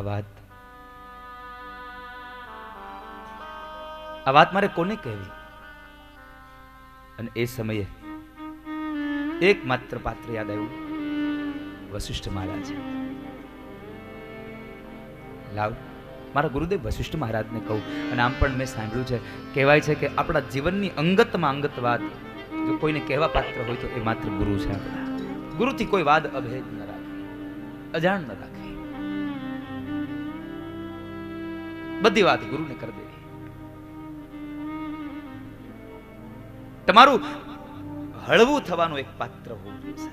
વાત. આ વાત મારે કોને કહેવી? અને એ સમયે એકમાત્ર પાત્ર યાદ આવ્યું વશિષ્ઠ મહારાજ. લાવ, મારા ગુરુદેવ વશિષ્ઠ મહારાજને કહું, અને આમ પણ મેં સાંભળ્યું છે. કહેવાય છે કે આપણા જીવનની અંગતમાં અંગત વાત જો કોઈને કહેવા પાત્ર હોય તો એ માત્ર ગુરુ છે આપણા. ગુરુથી કોઈ વાદ, અભેદ ન રાખે. અજાણ ન રાખે. બધી વાત ગુરુને કરી દેવી. તમારું હળવું થવાનું એક પાત્ર હોવું જોઈએ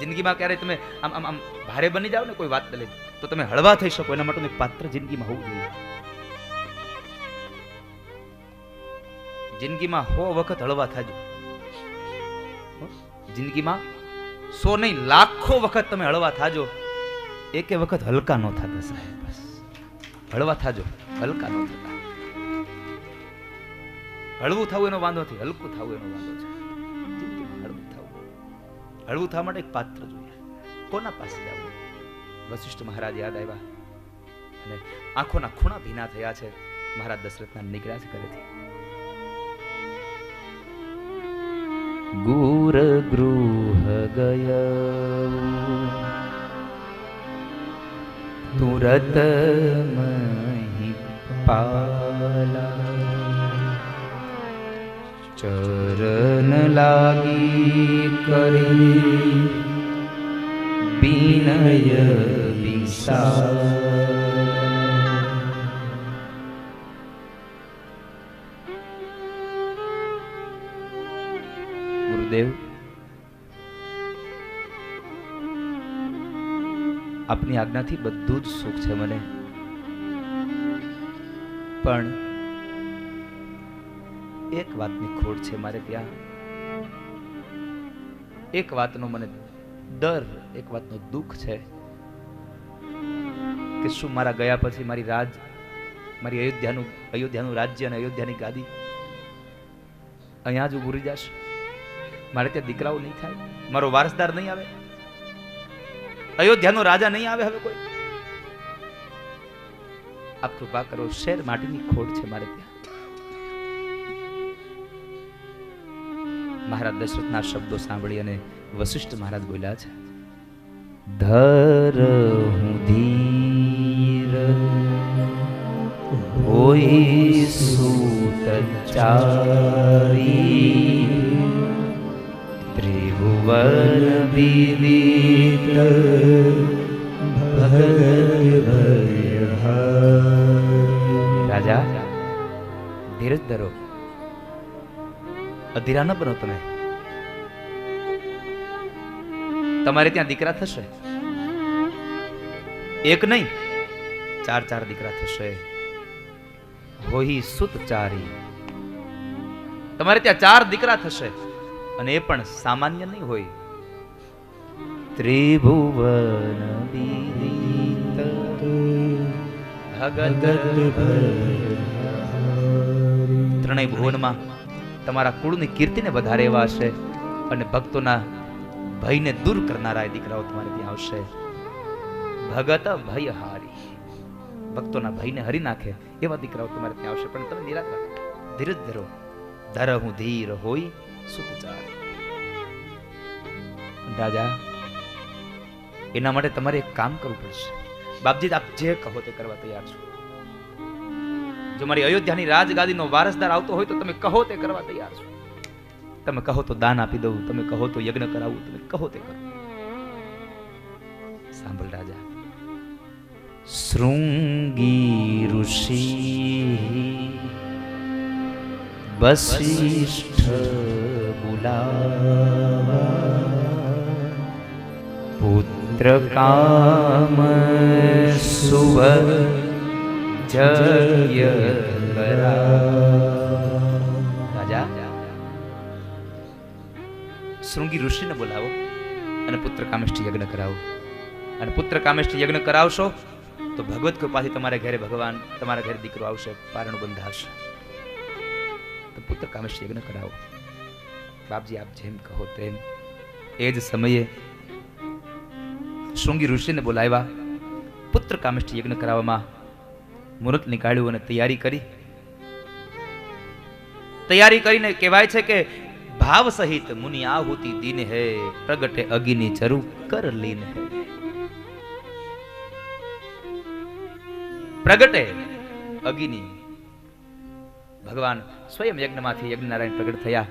જિંદગીમાં ક્યારે તમે આમ આમ આમ ભારે બની જાવ ને કોઈ વાત લઈને તો તમે હળવા થઈ શકો, એના માટેનું પાત્ર જિંદગીમાં હોવું જોઈએ. જિંદગીમાં હો વખત હળવા થાજો. જિંદગીમાં સો નહીં, લાખો વખત તમે હળવા થાજો. એકે વખત હલકા ન થતા સાહેબ, બસ. હળવા થાજો, હલકા ન થતા. હળવું થવું એનો વાંધો નથી, હલકું થવું એનો વાંધો છે. હળવું થવું. હળવું થવા માટે એક પાત્ર જોઈએ. કોના પાસે જવું? વશિષ્ઠ મહારાજ યાદ આવ્યા અને આંખોના ખૂણા ભીના થયા છે. મહારાજ દશરથના નીકળ્યા છે ઘરેથી. ગુર ગૃહ ગય. તુરત પાલા ચરણ લાગી કરી વિનય વિસા આપની આજ્ઞાથી બધું જ સુખ છે મને. પણ એક વાતની ખોટ છે મારે ત્યાં. એક વાતનો મને ડર, એક વાતનો દુઃખ છે કે શું મારા ગયા પછી મારી રાજ, મારી અયોધ્યાનું અયોધ્યાનું રાજ્ય અને અયોધ્યાની ગાદી અહીંયા જ ઉભું રહી જશે? મારે ત્યાં દીકરાઓ નહીં થાય? મારો વારસદાર નહીં આવે? અયોધ્યાનો રાજા નહીં આવે હવે કોઈ? આપ કૃપા કરો, શેર માટીની ખોડ છે મારે ત્યાં. મહારાજ દશરથના શબ્દો સાંભળી અને વશિષ્ઠ મહારાજ બોલ્યા છે, ધર હું ધીર હોય સુત ચારી ત્રિભુવન વિદિત રાજા ધીરજ ધરો અધીરા ન બનો તમે તમારે ત્યાં દીકરા થશે એક નહીં ચાર ચાર દીકરા થશે હોહી સુત ચારી તમારે ત્યાં ચાર દીકરા થશે અને એ પણ સામાન્ય નહીં હોય. ત્રિભુવન વિદિત ત્રણેય ભુવનમાં તમારા કુળની કીર્તિને વધારે એવા હશે અને ભક્તોના ભયને દૂર કરનારા એ દીકરાઓ તમારે ત્યાં આવશે. ભગત ભય હારી ભક્તોના ભયને હરી નાખે એવા દીકરાઓ તમારે ત્યાં આવશે. પણ તમે નિરાશ ધીરજ ધરો. ધર હું ધીર હોય સુત ચાર રાજા એના માટે તમારે એક કામ કરવું પડશે. બાપજી, આપ જે કહો તે કરવા તૈયાર છો. જો મારી અયોધ્યાની રાજગાદીનો વારસદાર આવતો હોય તો તમે કહો તે કરવા તૈયાર છો. તમે કહો તો દાન આપી દઉં, તમે કહો તો યજ્ઞ કરાવું, તમે કહો તે કરો. સાંભળ રાજા, શૃંગી ઋષિ વશિષ્ઠ બોલાવા પુત્ર કામ સુવ જય રાજા શૃંગી ઋષિને બોલાવો અને પુત્ર કામેષ્ઠી યજ્ઞ કરાવો। અને પુત્ર કામેષ્ઠી યજ્ઞ કરાવશો, તો ભગવત કૃપાથી તમારા ઘરે ભગવાન, તમારા ઘરે દીકરો આવશે, પારણ બંધાશે। તો પુત્ર કામેષ્ઠી યજ્ઞ કરાવો। બાપજી, આપ જેમ કહો તેમ. એ જ સમયે શૃંગી ઋષિને બોલાવ્યા. પુત્ર કામિષ્ઠ યજ્ઞ કરાવવામાં મુહૂર્ત નીકાળ્યું અને તૈયારી કરી. તૈયારી કરીને કહેવાય છે કે ભાવ સહિત મુનિ આહુતિ દિન હે, પ્રગટે અગિની જરૂર કર લીન હે. પ્રગટે અગિની. ભગવાન સ્વયં યજ્ઞમાંથી યજ્ઞનારાયણ પ્રગટ થયા.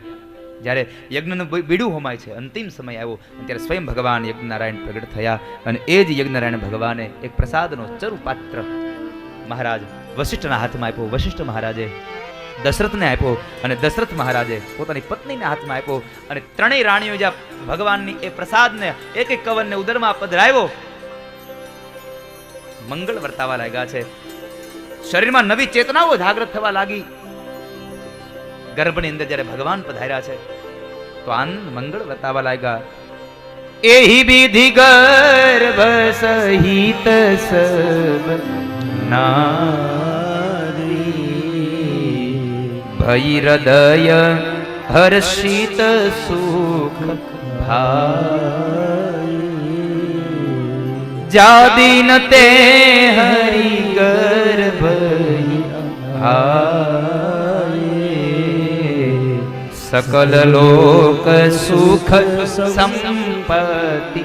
જ્યારે યજ્ઞનું બીડું હોમાય છે, અંતિમ સમય આવ્યો, ત્યારે સ્વયં ભગવાન યજ્ઞનારાયણ પ્રગટ થયા અને એ જ યજ્ઞનારાયણ ભગવાને એક પ્રસાદનો ચરુ પાત્ર મહારાજ વશિષ્ઠના હાથમાં આપ્યો. વશિષ્ઠ મહારાજે દશરથને આપ્યો અને દશરથ મહારાજે પોતાની પત્નીના હાથમાં આપ્યો અને ત્રણેય રાણીઓ જ્યાં ભગવાનની એ પ્રસાદને એક એક કવનને ઉદરમાં પધરાવ્યો, મંગળ વર્તાવા લાગ્યા છે. શરીરમાં નવી ચેતનાઓ જાગૃત થવા લાગી. ગર્ભની અંદર જ્યારે ભગવાન પધાર્યા છે, તો આનંદ મંગળ બતાવવા લાગ્યા. એહી વિધિ ગર્ભ સહિત સબ નારી. ભઈ હૃદય હર્ષિત સુખ જાદીન તે હરિ ગર્ભ સકલ લોક સુખ સંપત્તિ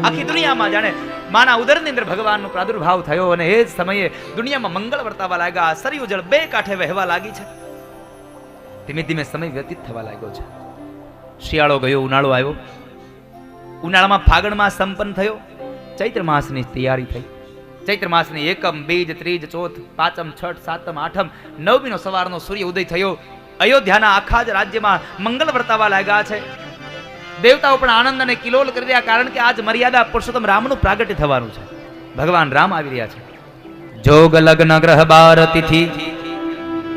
આખી દુનિયામાં જાણે માના ઉદરની અંદર ભગવાનનો પ્રાદુર્ભાવ થયો અને એ જ સમયે દુનિયામાં મંગળ વર્તાવા લાગ્યા સરયુ જળ બે કાંઠે વહેવા લાગી છે ધીમે ધીમે સમય વ્યતીત થવા લાગ્યો છે શિયાળો ગયો ઉનાળો આવ્યો ઉનાળામાં ફાગણમાં સંપન્ન થયો ચૈત્ર માસની તૈયારી થઈ ચૈત્ર માસની એકમ, બીજ, ત્રીજ, ચોથ, પાંચમ, છઠ, સાતમ, આઠમ, નવમીનો સવારનો સૂર્ય ઉદય થયો. અયોધ્યાના આખા જ રાજ્યમાં મંગલ વર્તાવા લાગ્યા છે. દેવતાઓ પણ આનંદ અને કિલોલ કરી રહ્યા કારણ કે આજ મર્યાદા પુરુષોત્તમ રામનું પ્રાગટ્ય થવાનું છે. ભગવાન રામ આવી રહ્યા છે. જોગ લગ્ન ગ્રહ બાર તિથિ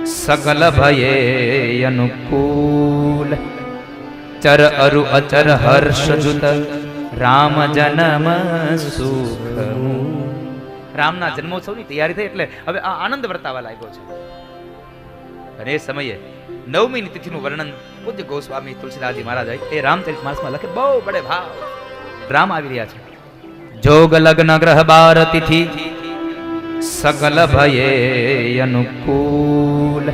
સકલ ભયે અનુકૂલ. ચર અરુ અચર હર્ષ જુત, રામ જનમ સુખ રામના જન્મોત્સવની તૈયારી થઈ એટલે હવે આ આનંદ વર્તાવા લાગ્યો છે. અને એ સમયે નવમીની તિથિનું વર્ણન પૂજ્ય ગોસ્વામી તુલસીદાસજી મહારાજ એ રામચરિત માસમાં લખે, બહુ બડે ભાવ. રામ આવી રહ્યા છે. જોગ લગ્ન ગ્રહ બાર તિથિ, સગલ ભયે અનુકૂલ.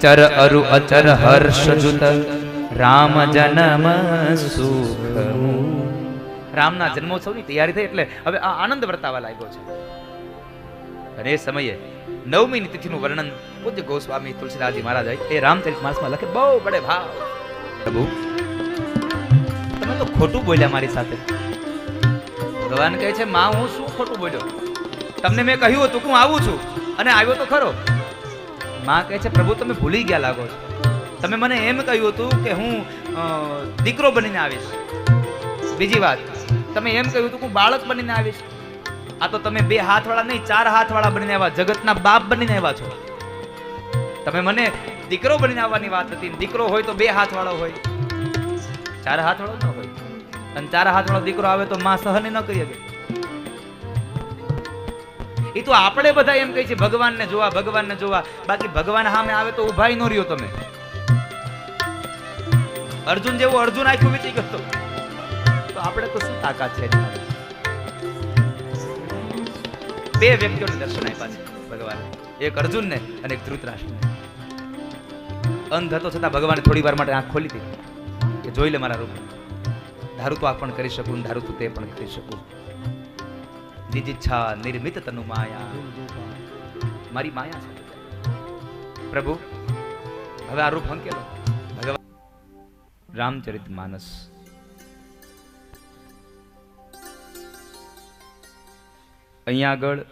ચર અરુ અચર હર્ષ જુત, રામ જન્મ સુખ રામના જન્મોત્સવની તૈયારી થઈ એટલે હવે આ આનંદ વર્તાવા લાગ્યો છે. અને એ સમયે નવમીની તિથિનું વર્ણન પૂજ્ય ગોસ્વામી તુલસીદાસજી મહારાજ એ રામચરિત માસમાં લખે, બહુ બડે ભાવ. પ્રભુ, તમે તો ખોટું બોલ્યા મારી સાથે. ભગવાન કહે છે, માં, હું શું ખોટું બોલ્યો? તમને મેં કહ્યું હતું કે હું આવું છું, અને આવ્યો તો ખરો. માં કહે છે, પ્રભુ, તમે ભૂલી ગયા લાગો છો. તમે મને એમ કહ્યું હતું કે હું દીકરો બનીને આવીશ. બીજી વાત તમે એમ કહ્યું હતું કે હું બાળક બનીને આવીશ. આ તો તમે બે હાથવાળા નહીં, ચાર હાથવાળા બનીને આવ્યા, જગતના બાપ બનીને આવ્યા છો. તમે મને દીકરો બનીને આવવાની વાત હતી. દીકરો હોય તો બે હાથવાળો હોય. ચાર હાથવાળો ન હોય. અને ચાર હાથવાળો દીકરો આવે તો માં સહન ન કરી શકે. એ તો આપણે બધા એમ કહે છે, ભગવાનને જોવા ભગવાનને જોવા. બાકી ભગવાન સામે આવે તો ઉભાઈ ન રહ્યો તમે. અર્જુન જેવો અર્જુન આખું વીતી ગયો તો આપણે તો શું તાકાત છે બે વ્યક્તિઓને દર્શન આપ્યા છે ભગવાન. એક અર્જુનને અને એક ધૃતરાષ્ટ્રને. અંધ હતો છતાં ભગવાને થોડી વાર માટે આંખ ખોલી દીધી કે જોઈ લે મારા રૂપ. ધારું તો આ પણ કરી શકું, ધારું તો તે પણ કરી શકું. નિજિચ્છા નિર્મિત તનુ માયા. મારી માયા છે. પ્રભુ, હવે આ રૂપ હંકેલો. ભગવાન. રામચરિત માનસ. અહીંયા આગળ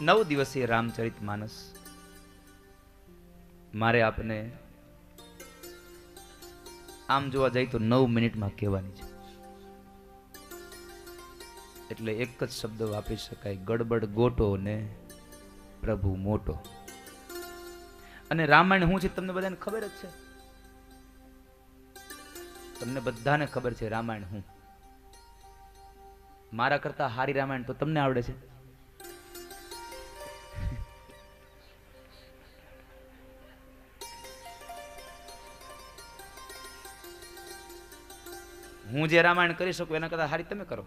નવ દિવસીય રામચરિત માનસ. મારે આપને આમ જોવા જાય તો નવ મિનિટમાં કહેવાની છે. એટલે એક જ શબ્દ વાપરી શકાય, ગડબડ ગોટો ને પ્રભુ મોટો. અને રામાયણ શું છે તમને બધાને ખબર જ છે? તમને બધાને ખબર છે રામાયણ હું. મારા કરતા હારી રામાયણ તો તમને આવડે છે. હું જે રામાયણ કરી શકું એના કરતાં હારી તમે કરો.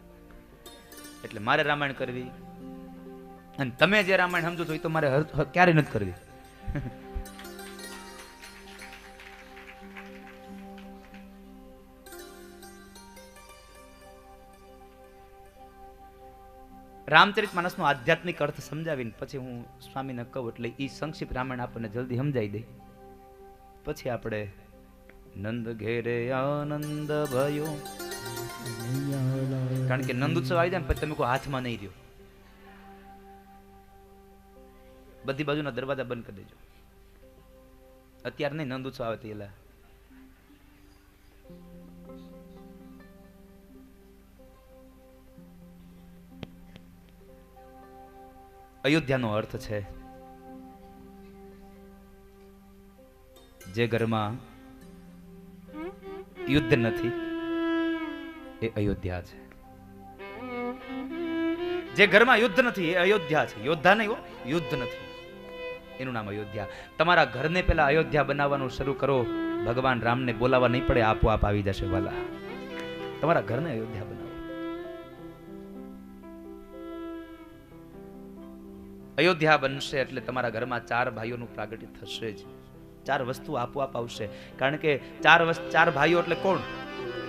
એટલે મારે રામાયણ કરવી. અને તમે જે રામાયણ સમજો છો એ તો મારે ક્યારેય નથી કરવી. રામચરિત માનસનો આધ્યાત્મિક અર્થ સમજાવીને પછી હું સ્વામીને કહું એટલે એ સંક્ષિપ્ત રામાયણ આપણને જલ્દી સમજાઈ દે. પછી આપણે નંદ ઘેરે આનંદ ભયો. કારણ કે નંદ ઉત્સવ આવી જાય ને પછી તમે કોઈ હાથમાં નહીં રહ્યો. બધી બાજુના દરવાજા બંધ કરી દેજો. અત્યારે નહીં નંદ ઉત્સવ આવે તે અયોધ્યાનો અર્થ છે. જે ઘરમાં યુદ્ધ નથી, એ અયોધ્યા છે. જે ઘરમાં યુદ્ધ નથી, એ અયોધ્યા છે. યોદ્ધા નહીં હો, યુદ્ધ નથી. એનું નામ અયોધ્યા. તમારા ઘરને પેલા અયોધ્યા બનાવવાનું શરૂ કરો. ભગવાન રામને બોલાવવા નહીં પડે, આપોઆપ આવી જશે, વાલા. તમારા ઘરને અયોધ્યા બનાવો. અયોધ્યા બનશે એટલે તમારા ઘરમાં ચાર ભાઈઓનું પ્રાગટ્ય થશે જ. ચાર વસ્તુ આપોઆપ આવશે. કારણ કે ચાર વસ્તુ ચાર ભાઈઓ એટલે કોણ?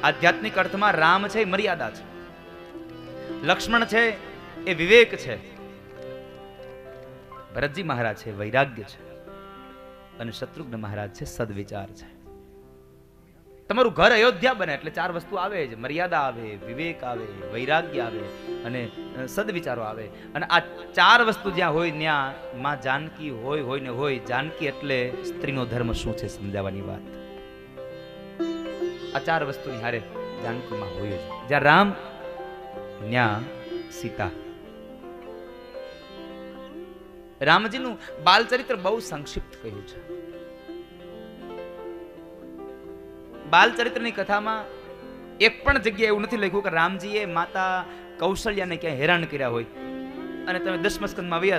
આધ્યાત્મિક અર્થમાં રામ છે એ મર્યાદા છે. લક્ષ્મણ છે એ વિવેક છે. ભરતજી મહારાજ છે વૈરાગ્ય છે. અને શત્રુઘ્ન મહારાજ છે સદવિચાર છે. તમારું ઘર અયોધ્યા બને એટલે ચાર વસ્તુ આવે જ. મર્યાદા આવે, વિવેક આવે, વૈરાગ્ય આવે અને સદવિચારો આવે. અને આ ચાર વસ્તુ જ્યાં હોય ત્યાં માં જાનકી હોય હોય ને હોય, જાનકી એટલે સ્ત્રીનો ધર્મ શું છે સમજાવવાની વાત. આ ચાર વસ્તુની હારે જાનકીમાં હોય જ. જ્યાં રામ ત્યાં સીતા. રામજીનું બાલચરિત્ર બહુ સંક્ષિપ્ત કહ્યું છે. બાલચરિત્રની કથામાં એક પણ જગ્યાએ એવું નથી લખ્યું કે રામજીએ માતા કૌશલ્યાને ક્યાંય હેરાન કર્યા હોય. અને તમે દસમા સ્કંદમાં વયા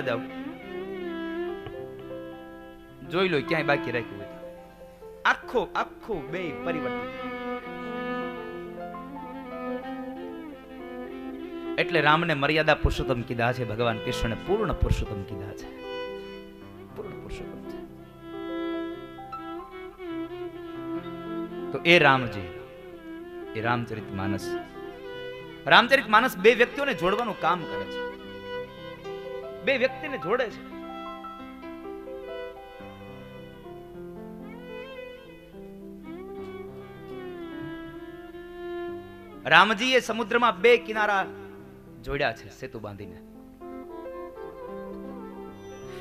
જોઈ લો ક્યાંય બાકી રાખ્યું હોય. આખો આખો બે પરિવર્તન. એટલે રામને મર્યાદા પુરુષોત્તમ કીધા છે, ભગવાન કૃષ્ણને પૂર્ણ પુરુષોત્તમ કીધા છે. તો એ રામજી, એ રામચરિત માનસ. રામચરિત માનસ બે વ્યક્તિઓને જોડવાનું કામ કરે છે. બે વ્યક્તિને જોડે છે. રામજીએ સમુદ્રમાં બે કિનારા જોડ્યા છે સેતુ બાંધીને.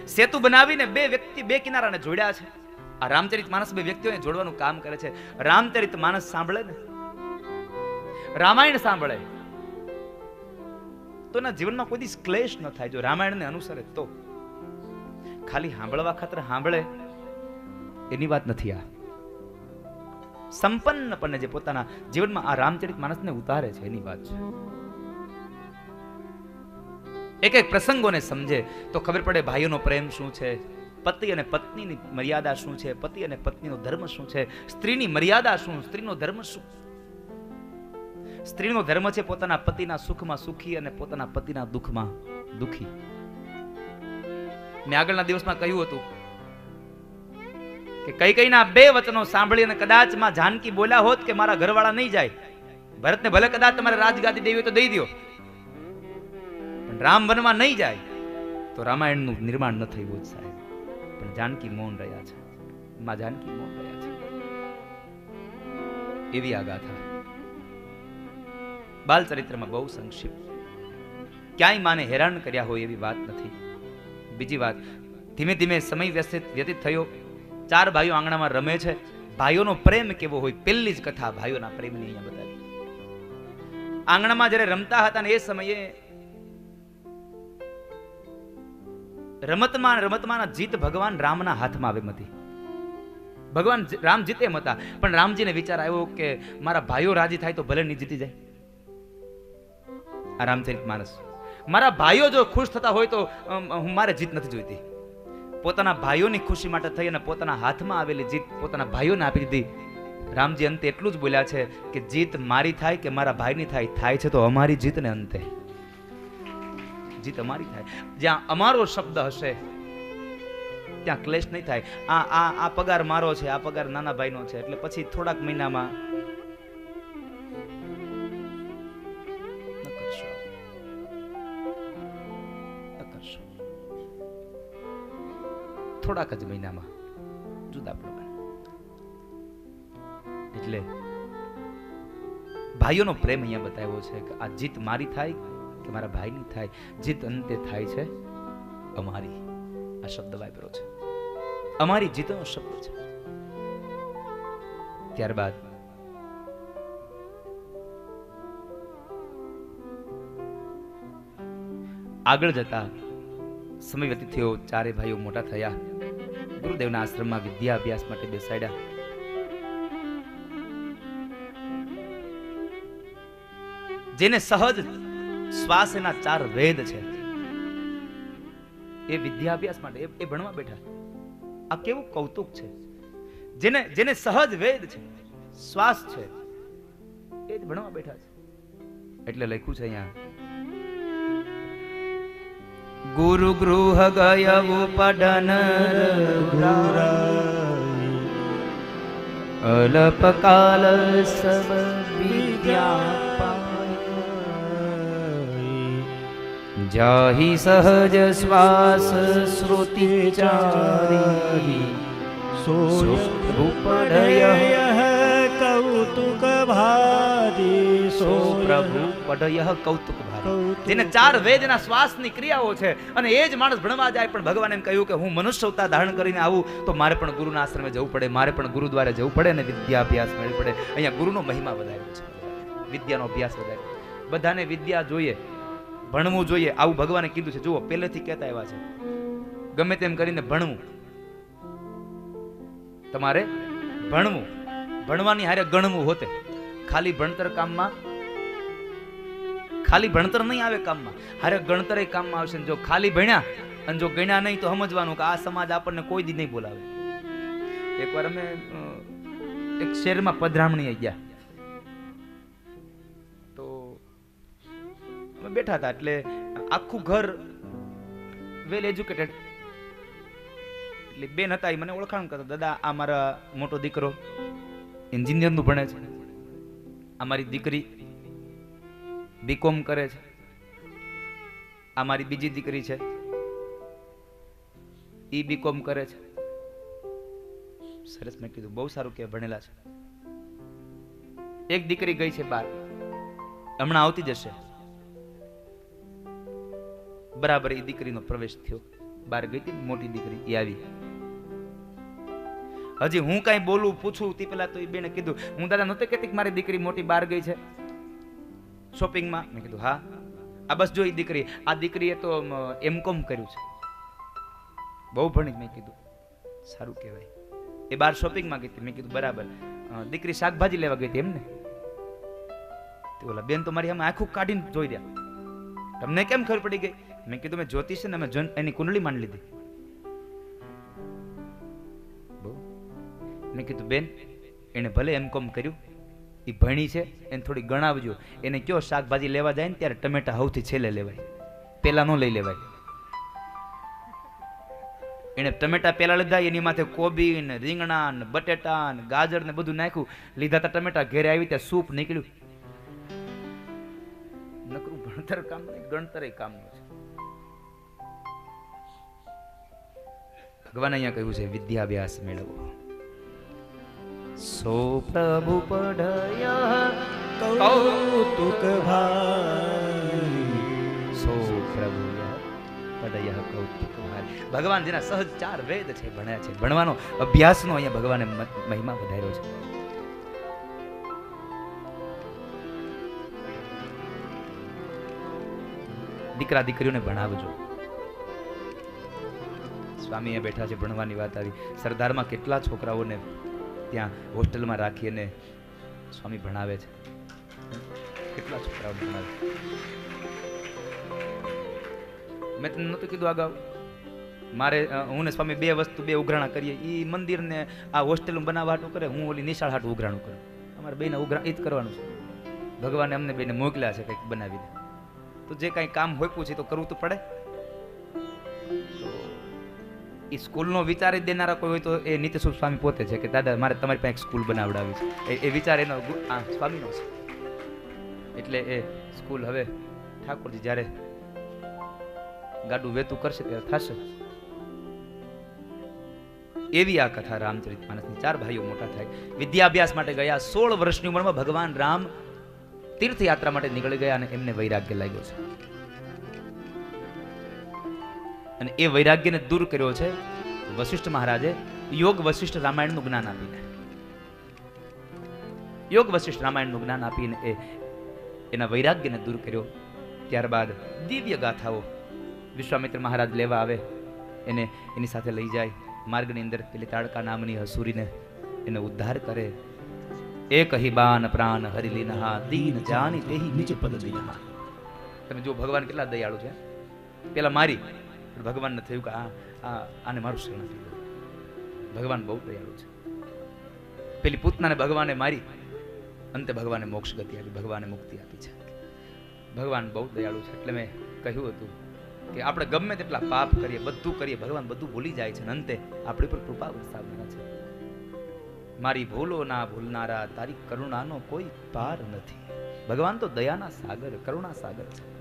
સેતુ બનાવીને બે વ્યક્તિ બે કિનારાને જોડ્યા છે. આ રામચરિત માનસ બે વ્યક્તિઓને જોડવાનું કામ કરે છે. રામચરિત માનસ સાંભળે ને? રામાયણ સાંભળે. તો એના જીવનમાં કોઈ દિવસ ક્લેશ ન થાય. જો રામાયણને અનુસરે તો. ખાલી સાંભળવા ખાતર સાંભળે, એની વાત નથી આ. સંપન્નપણે જે પોતાના જીવનમાં આ રામચરિત માનસને ઉતારે છે, એની વાત છે. એક એક પ્રસંગોને સમજે તો ખબર પડે ભાઈઓનો પ્રેમ શું છે. પતિ અને પત્નીની મર્યાદા શું છે? પતિ અને પત્નીનો ધર્મ શું છે? સ્ત્રીની મર્યાદા શું? સ્ત્રીનો ધર્મ શું? સ્ત્રીનો ધર્મ છે પોતાના પતિના સુખમાં સુખી અને પોતાના પતિના દુઃખમાં દુઃખી. મેં આગળના દિવસમાં કહ્યું હતું કે કઈ કઈના બે વચનો સાંભળી અને કદાચમાં જાનકી બોલ્યા હોત કે મારા ઘરવાળા નહીં જાય. ભરતને ભલે કદાચ તમારે રાજગાદી દેવી તો દઈ દો. પણ રામ વનમાં નહીં જાય તો રામાયણનું નિર્માણ ન થયું સાહેબ. પણ જાનકી મૌન રહ્યા છે માં જાનકી મૌન રહ્યા છે એવી આ ગાથા બાલચરિત્રમાં બહુ સંક્ષિપ્ત ક્યાંય માને હેરાન કર્યા હોય એવી વાત નથી બીજી વાત ધીમે ધીમે સમય વ્યસ્ત વ્યતીત થયો ચાર ભાઈઓ આંગણામાં રમે છે ભાઈઓનો પ્રેમ કેવો હોય પહેલી જ કથા ભાઈઓના પ્રેમની અહીંયા બતાવી આંગણામાં જ્યારે રમતા હતા ને એ સમયે રમતમાં રમતમાં જીત ભગવાન રામના હાથમાં આવે હતી ભગવાન રામ જીતે એમ હતા. પણ રામજીને વિચાર આવ્યો કે મારા ભાઈઓ રાજી થાય તો ભલે નહીં જીતી જાય. આ રામચરિત માનસ મારા ભાઈઓ જો ખુશ થતા હોય તો હું મારે જીત નથી જોઈતી. પોતાના ભાઈઓની ખુશી માટે થઈ અને પોતાના હાથમાં આવેલી જીત પોતાના ભાઈઓને આપી દીધી. રામજી અંતે એટલું જ બોલ્યા છે કે જીત મારી થાય કે મારા ભાઈની થાય થાય છે તો અમારી જીતને અંતે. જીત તમારી થાય. જ્યાં અમારો શબ્દ હશે, ત્યાં ક્લેશ નહીં થાય. આ આ આ પગાર મારો છે, આ પગાર નાના ભાઈનો છે. એટલે પછી થોડાક મહિનામાં થોડાક જ મહિનામાં જુદા પડવાના. એટલે ભાઈઓનો પ્રેમ અહીંયા બતાવ્યો છે કે આ જીત મારી થાય કે મારા ભાઈની થાય, જીત અંતે થાય છે અમારી. આ શબ્દ વાપરો છે. અમારી જીતનો શબ્દ છે. ત્યારબાદ આગળ જતા સમય વ્યતીત થયો. ચારે ભાઈઓ મોટા થયા. ગુરુદેવના આશ્રમમાં વિદ્યા અભ્યાસ માટે બેસાડ્યા. જેને સહજ શ્વાસ એના ચાર વેદ છે. એ વિદ્યાભ્યાસ માટે, એ- ભણવા બેઠા. આ કેવું કૌતુક છે? જેને જેને સહજ વેદ છે, શ્વાસ છે, એ જ ભણવા બેઠા છે. એટલે લખ્યું છે અહીંયા. ગુરુ ગૃહ ગયવ પડન અલ્પકાલ સબ વિદ્યા જાહી સહજ શ્વાસ શ્રુતિ ચારી કૌતુક ભારી સો પ્રભુ પડય કૌતુક ભારી જેને ચાર વેદના શ્વાસની ક્રિયાઓ છે અને એ જ માણસ ભણવા જાય પણ ભગવાન એમ કહ્યું કે હું મનુષ્ય અવતાર ધારણ કરીને આવું તો મારે પણ ગુરુના આશ્રમે જવું પડે મારે પણ ગુરુદ્વારે જવું પડે અને વિદ્યા અભ્યાસ મેળવી પડે. અહીંયા ગુરુનો મહિમા વધાર્યો છે. વિદ્યાનો અભ્યાસ વધાર્યો. બધાને વિદ્યા જોઈએ. ભણવું જોઈએ, આવું ભગવાને કીધું છે. જુઓ, પહેલેથી કહેતા એવા છે. ગમે તેમ કરીને ભણવું. તમારે ભણવું. ભણવાની હારે ગણવું હોતે. ખાલી ભણતર કામમાં, ખાલી ભણતર નહીં આવે કામમાં. હારે ગણતર કામમાં આવશે જો ખાલી ભણ્યા અને જો ગણ્યા નહીં તો સમજવાનું કે આ સમાજ આપણને કોઈ દી નહીં બોલાવે. એકવાર અમે એક શહેરમાં પધરામણી ગયા. અમે બેઠા હતા એટલે આખું ઘર વેલ એજ્યુકેટેડ એટલે બેન હતા એ મને ઓળખાણ કરતા. દાદા, આ મારા મોટો દીકરો એન્જિનિયરનું ભણે છે. આ મારી દીકરી બીકોમ કરે છે. આ મારી બીજી દીકરી છે. ઈ બીકોમ કરે છે. સરસ મેં કીધું. બહુ સારું કે ભણેલા છે. એક દીકરી ગઈ છે બાર. હમણાં આવતી જશે. બરાબર એ દીકરીનો પ્રવેશ થયો. બહાર ગઈ હતી મોટી દીકરી એ આવી. હજી હું કઈ બોલું, પૂછું, તે પેલા તો એ બેને કીધું, હું દાદા નહોતી કહેતી કે મારી દીકરી મોટી બહાર ગઈ છે શોપિંગમાં મેં કીધું, હા. આ બસ જો એ દીકરી, આ દીકરીએ તો એમ કોમ કર્યું છે. બહુ ભણી મેં કીધું. સારું કહેવાય. એ બાર શોપિંગમાં ગઈ હતી. મેં કીધું, બરાબર. દીકરી શાકભાજી લેવા ગઈ હતી એમને? ઓલા, બેન તો મારી આમ આખું કાઢીને જોઈ રહ્યા. તમને કેમ ખબર પડી ગઈ? મેં કીધું મેં જ્યોતિષ ને મેં એની કુંડળી માંડી લીધી. મેં કીધું, બેન એને ભલે એમ કોમ કર્યું એ ભણી છે, એને થોડી ગણાવજો. એને કયો શાકભાજી લેવા જાય ને ત્યારે ટમેટા સૌથી છેલ્લે લેવાય. પેલા ન લઈ લેવાય. એને ટમેટા પેલા લીધા, એની માથે કોબી ને રીંગણા ને બટેટા ને ગાજર ને બધું નાખ્યું. લીધા તા ટમેટા, ઘેરે આવી ત્યાં સૂપ નીકળ્યું. નકરું ભણતર કામ નહીં, ગણતરે કામનું છે. ભગવાન અહીંયા કહ્યું છે વિદ્યાભ્યાસ મેળવો. સો પ્રભુ પઢય કૌતુક સો પ્રભુ પઢય કૌતુક. ભગવાન જેના સહજ ચાર વેદ છે ભણ્યા છે ભણવાનો અભ્યાસનો અહીંયા ભગવાને મહિમા વધાર્યો છે. દીકરા દીકરીઓને ભણાવજો. સ્વામી અહીંયા બેઠા છે ભણવાની વાત આવી. સરદારમાં કેટલા છોકરાઓને ત્યાં હોસ્ટેલમાં રાખીને સ્વામી ભણાવે છે. કેટલા છોકરાઓને ભણાવે મેં તમને નહોતું કીધું અગાઉ. મારે હું ને સ્વામી બે વસ્તુ, બે ઉઘરાણા કરીએ. એ મંદિરને આ હોસ્ટેલ બનાવવા હાટું કરે, હું ઓલી નિશાળ હાટું ઉઘરાણું કરું. અમારે બેને ઉઘરા એ જ કરવાનું છે. ભગવાને અમને બેને મોકલ્યા છે કંઈક બનાવીને. તો જે કાંઈ કામ હોય છે તો કરવું તો પડે. એ સ્કૂલનો વિચાર દેનારા કોઈ હોય તો એ નીતિશુભ સ્વામી પોતે છે કે, દાદા, મારે તમારી પાસે સ્કૂલ બનાવડાવી છે. એ- વિચાર એનો આ સ્વામીનો છે. એટલે એ સ્કૂલ હવે ઠાકોરજી જ્યારે ગાડું વેતું કરશે ત્યારે થશે. એવી આ કથા રામચરિત માનસની ચાર ભાઈઓ મોટા થાય. વિદ્યાભ્યાસ માટે ગયા સોળ વર્ષની ઉંમરમાં ભગવાન રામ તીર્થયાત્રા માટે નીકળી ગયા અને એમને વૈરાગ્ય લાગ્યો છે. અને એ વૈરાગ્યને દૂર કર્યો છે વશિષ્ઠ મહારાજે યોગ વશિષ્ઠ રામાયણનું જ્ઞાન આપીને. યોગ વશિષ્ઠ રામાયણનું જ્ઞાન આપીને એ એના વૈરાગ્યને દૂર કર્યો. ત્યારબાદ દિવ્ય ગાથાઓ વિશ્વામિત્ર મહારાજ લેવા આવે, એને એની સાથે લઈ જાય. માર્ગની અંદર પેલી તાડકા નામની હસુરીને એને ઉદ્ધાર કરે. એક કહી, બાન પ્રાણ હરિલીનહા દીન જાની તેહી નીચે પદ તમે જો ભગવાન કેટલા દયાળુ છે. પેલા મારી ભગવાનને થયું કે આ આને મારું શરણ ભગવાન બહુ દયાળુ છે. પેલી પૂતનાને ભગવાને મારી, અંતે ભગવાને મોક્ષ ગતિ આપી, ભગવાને મુક્તિ આપી છે. ભગવાન બહુ દયાળુ છે. એટલે મેં કહ્યું હતું કે આપણે ગમે તેટલા પાપ કરીએ, બધું કરીએ, ભગવાન બધું ભૂલી જાય છે અને અંતે આપણી પર કૃપા વરસાવનારા છે. મારી ભૂલો ના ભૂલનારા, તારી કરુણાનો કોઈ પાર નથી. ભગવાન તો દયાના સાગર કરુણા સાગર છે.